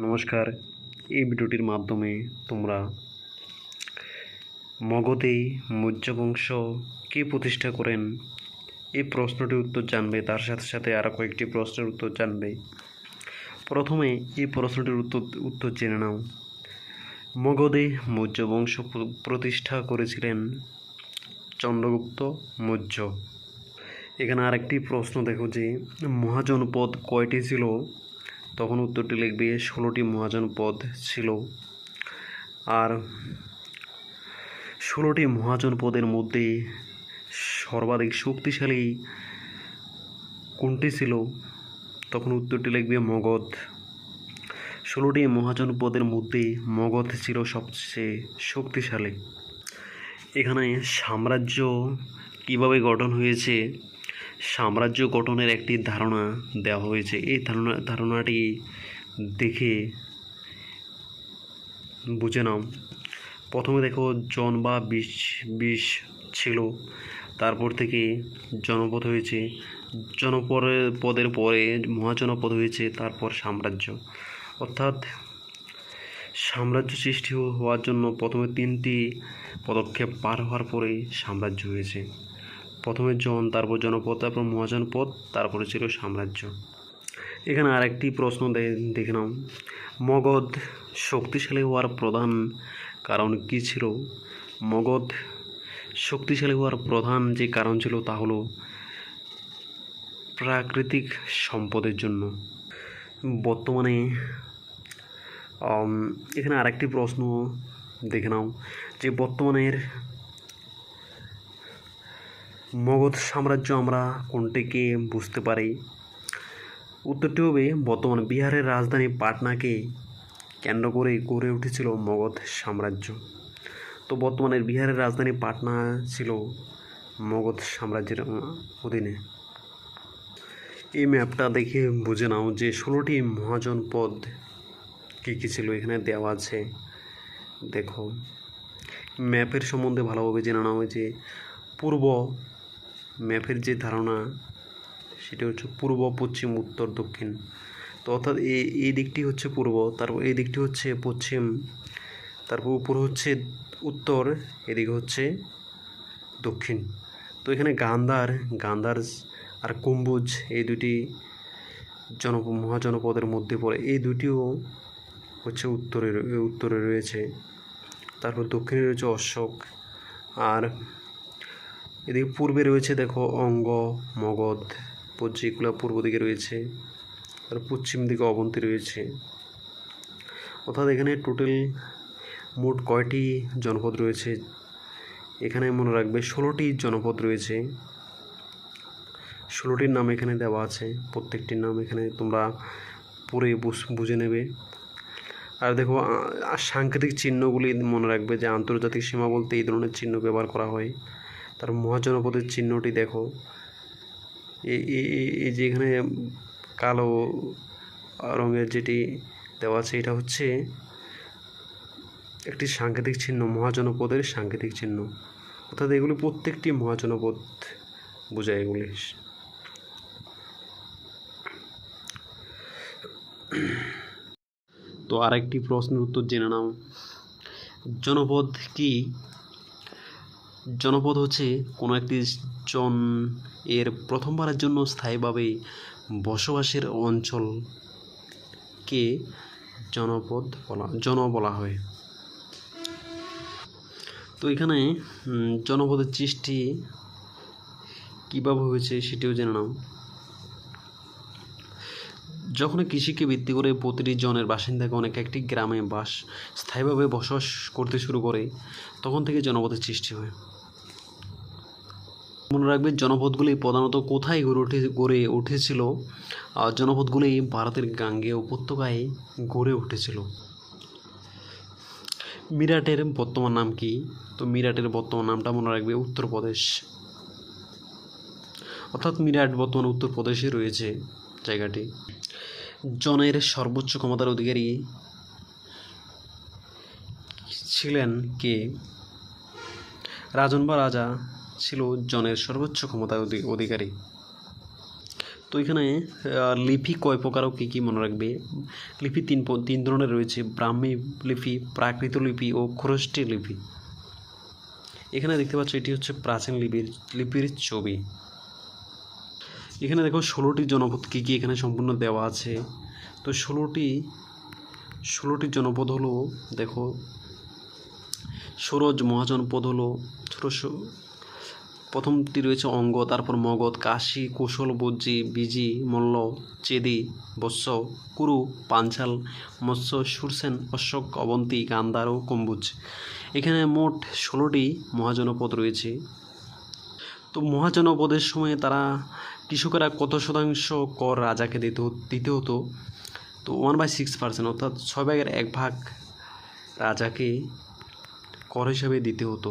নমস্কার। এই ভিডিওটির মাধ্যমে তোমরা মগধে মৌর্য বংশ কে প্রতিষ্ঠা করেন? এই প্রশ্নটির উত্তর জানবে, তার সাথে সাথে আরও কয়েকটি প্রশ্নের উত্তর জানবে। প্রথমে এই প্রশ্নটির উত্তর উত্তর জেনে নাও। মগধে মৌর্য বংশ প্র- প্রতিষ্ঠা করেছিলেন চন্দ্রগুপ্ত মৌর্য। এখানে আরেকটি প্রশ্ন দেখো যে মহাজনপদ কয়টি ছিল? তখন উত্তরটি লিখবে, ষোলোটি মহাজন পদ ছিল। আর ষোলোটি মহাজন পদের মধ্যে সর্বাধিক শক্তিশালী কোনটি ছিল? তখন উত্তরটি লিখবে, মগধ। ষোলোটি মহাজন পদের মধ্যে মগধ ছিল সবচেয়ে শক্তিশালী। এখানে সাম্রাজ্য কীভাবে গঠন হয়েছে? সাম্রাজ্য গঠনের একটি ধারণা দেওয়া হয়েছে। এই ধারণা, ধারণাটি দেখে বুঝে নাও। প্রথমে দেখো, জন বা বিষ বিষ ছিল। তারপর থেকে জনপদ হয়েছে। জনপদের পদের পরে মহাজনপদ হয়েছে, তারপর সাম্রাজ্য। অর্থাৎ সাম্রাজ্য সৃষ্টি হওয়ার জন্য প্রথমে তিনটি পদক্ষেপ পার হওয়ার পরেই সাম্রাজ্য হয়েছে। প্রথমে জন, তারপর জনপদ, তারপর মহাজনপদ, তারপরে ছিল সাম্রাজ্য। এখানে আরেকটি প্রশ্ন দেখে নাও। মগধ শক্তিশালী হওয়ার প্রধান কারণ কী ছিল? মগধ শক্তিশালী হওয়ার প্রধান যে কারণ ছিল তা হলো প্রাকৃতিক সম্পদের জন্য। বর্তমানে এখানে আরেকটি প্রশ্ন দেখে নাও যে বর্তমানের মগধ সাম্রাজ্য আমরা কোনটিকে বুঝতে পারি? উত্তরটি হবে, বর্তমান বিহারের রাজধানী পাটনাকে কেন্দ্র করে গড়ে উঠেছিল মগধ সাম্রাজ্য। তো বর্তমানের বিহারের রাজধানী পাটনা ছিল মগধ সাম্রাজ্যের অধীনে। এই ম্যাপটা দেখে বুঝে নাও যে ষোলোটি মহাজন পদ কী কী ছিল এখানে দেওয়া আছে। দেখো, ম্যাপের সম্বন্ধে ভালোভাবে জেনে নাও যে পূর্ব ম্যাপের যে ধারণা, সেটা হচ্ছে পূর্ব, পশ্চিম, উত্তর, দক্ষিণ। তো অর্থাৎ এই এই দিকটি হচ্ছে পূর্ব, তারপর এই দিকটি হচ্ছে পশ্চিম, তারপর উপর হচ্ছে উত্তর, এদিকে হচ্ছে দক্ষিণ। তো এখানে গান্ধার গান্ধার আর কুম্বুজ, এই দুটি জন মহাজনপদের মধ্যে পড়ে। এই দুটিও হচ্ছে উত্তরে উত্তরে রয়েছে। তারপর দক্ষিণে রয়েছে অশোক আর এদিকে পূর্বে রয়েছে দেখো অঙ্গ, মগধ যেগুলো পূর্ব দিকে রয়েছে, আর পশ্চিম দিকে অবন্তী রয়েছে। অর্থাৎ এখানে টোটাল মোট কয়টি জনপদ রয়েছে? এখানে মনে রাখবে ষোলোটি জনপদ রয়েছে। ষোলোটির নাম এখানে দেওয়া আছে, প্রত্যেকটির নাম এখানে তোমরা পড়ে বুঝ- বুঝে নেবে। আর দেখো সাংকেতিক চিহ্নগুলি মনে রাখবে যে আন্তর্জাতিক সীমা বলতে এই ধরনের চিহ্ন ব্যবহার করা হয়। তার মহাজনপদের চিহ্নটি দেখো। এই যে এখানে কালো রঙের যেটি দেওয়া আছে, এটা হচ্ছে একটি সাংকেতিক চিহ্ন, মহাজনপদের সাংকেতিক চিহ্ন। অর্থাৎ এগুলি প্রত্যেকটি মহাজনপদ বোঝায় এগুলি। তো আরেকটি প্রশ্নের উত্তর জেনে নাও। জনপদ কি? জনপদ হচ্ছে কোনো একটি জন এর প্রথমবারের জন্য স্থায়ীভাবে বসবাসের অঞ্চলকে জনপদ বলা, জন বলা হয়। তো এখানে জনপদের সৃষ্টি কীভাবে হয়েছে সেটিও জেনে নাও। যখন কৃষিকে ভিত্তি করে প্রতিটি জনের বাসিন্দাকে অনেক একটি গ্রামে বাস, স্থায়ীভাবে বসবাস করতে শুরু করে, তখন থেকে জনপদের সৃষ্টি হয়। মনে রাখবে জনপদগুলি প্রধানত কোথায় গড়ে উঠে গড়ে উঠেছিল? জনপদগুলি ভারতের গাঙ্গেয় উপত্যকায় গড়ে উঠেছিল। মিরাটের বর্তমান নাম কি? তো মিরাটের বর্তমান নামটা মনে রাখবে উত্তরপ্রদেশ। অর্থাৎ মিরাট বর্তমান উত্তরপ্রদেশে রয়েছে জায়গাটি। জনের সর্বোচ্চ ক্ষমতার অধিকারী ছিলেন কে? রাজন বা রাজা ছিল জনের সর্বোচ্চ ক্ষমতার অধি- অধিকারী। তো এখানে লিপি কয় প্রকার ও কী কী মনে রাখবে? লিপি তিন তিন ধরনের রয়েছে, ব্রাহ্মী লিপি, প্রাকৃত লিপি ও খরষ্টি লিপি। এখানে দেখতে পাচ্ছ এটি হচ্ছে প্রাচীন লিপির লিপির ছবি। এখানে দেখো ষোলোটি জনপদ কী কী এখানে সম্পূর্ণ দেওয়া আছে। তো ষোলোটি ষোলোটি জনপদ হলো, দেখো, সরোজ মহাজনপদ হলো ছোটো প্রথমটি রয়েছে অঙ্গ, তারপর মগধ, কাশী, কৌশল, বজ্জি, বিজি, মল্ল, চেদি, বৎস, কুরু পাঞ্চাল মৎস্য, সুরসেন, অশোক, অবন্তী, গান্ধার ও কম্বুজ। এখানে মোট ষোলোটি মহাজনপদ রয়েছে। তো মহাজনপদের সময় তারা কৃষকেরা কত শতাংশ কর রাজাকে দিতে দিতে হতো? তো ওয়ান বাই সিক্স পার্সেন্ট অর্থাৎ ছয় ভাগের এক ভাগ রাজাকে কর হিসাবে দিতে হতো।